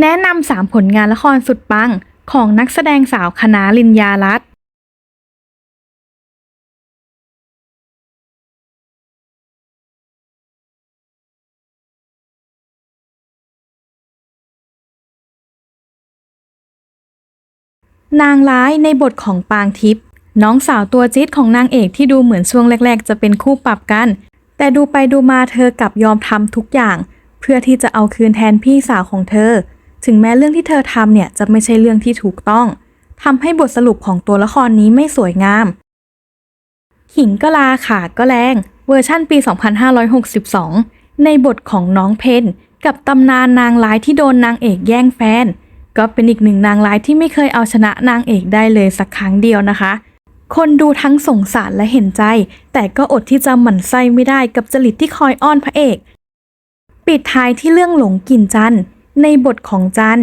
แนะนำสามผลงานละครสุดปัง ของนักแสดงสาวคณะลินยารัตน์นางร้ายในบทของปางทิพย์น้องสาวตัวจี๊ดของนางเอกที่ดูเหมือนช่วงแรก ๆ จะเป็นคู่ปรับกัน แต่ดูไปดูมาเธอกลับยอมทำทุกอย่าง เพื่อที่จะเอาคืนแทนพี่สาวของเธอ ถึงแม้เรื่องที่เธอทำเนี่ยจะไม่ใช่เรื่องที่ถูกต้องทำให้บทสรุปของตัวละครนี้ไม่สวยงาม ขิงก็ลาขาก็แรง เวอร์ชั่นปี 2562 ในบทของน้องเพนกับตำนานนางร้ายที่โดนนางเอกแย่งแฟน ก็เป็นอีกหนึ่งนางร้ายที่ไม่เคยเอาชนะนางเอกได้เลยสักครั้งเดียวนะคะ คนดูทั้งสงสารและเห็นใจ แต่ก็อดที่จะหมั่นไส้ไม่ได้กับจริตที่คอยอ้อนพระเอก ปิดท้ายที่เรื่องหลงกลิ่นจันทร์ ในบทของจัน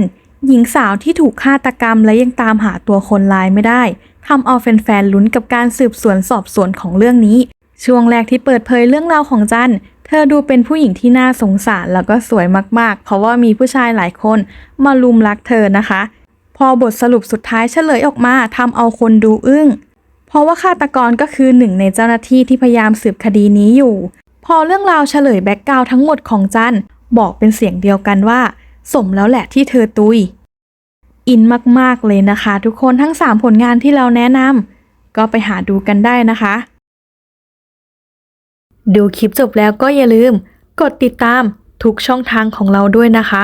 หญิงสาวที่ถูกฆาตกรรมและยังตามหาตัวคนร้ายไม่ได้ทำเอาแฟนๆลุ้นกับการสืบสวนสอบสวนของเรื่องนี้ ช่วงแรกที่เปิดเผยเรื่องราวของจันเธอดูเป็นผู้หญิงที่น่าสงสารแล้วก็สวยมากๆ เพราะว่ามีผู้ชายหลายคนมาลุมรักเธอนะคะ พอบทสรุปสุดท้ายเฉลยออกมาทำเอาคนดูอึ้ง เพราะว่าฆาตกรก็คือหนึ่งในเจ้าหน้าที่ที่พยายามสืบคดีนี้อยู่ พอเรื่องราวเฉลยแบ็กกราวทั้งหมดของจันบอกเป็นเสียงเดียวกันว่า สมแล้วแหละที่เธอตุย อินมากๆเลยนะคะ ทุกคนทั้ง 3 ผลงานที่เราแนะนำก็ไปหาดูกันได้นะคะ ดูคลิปจบแล้วก็อย่าลืม กดติดตามทุกช่องทางของเราด้วยนะคะ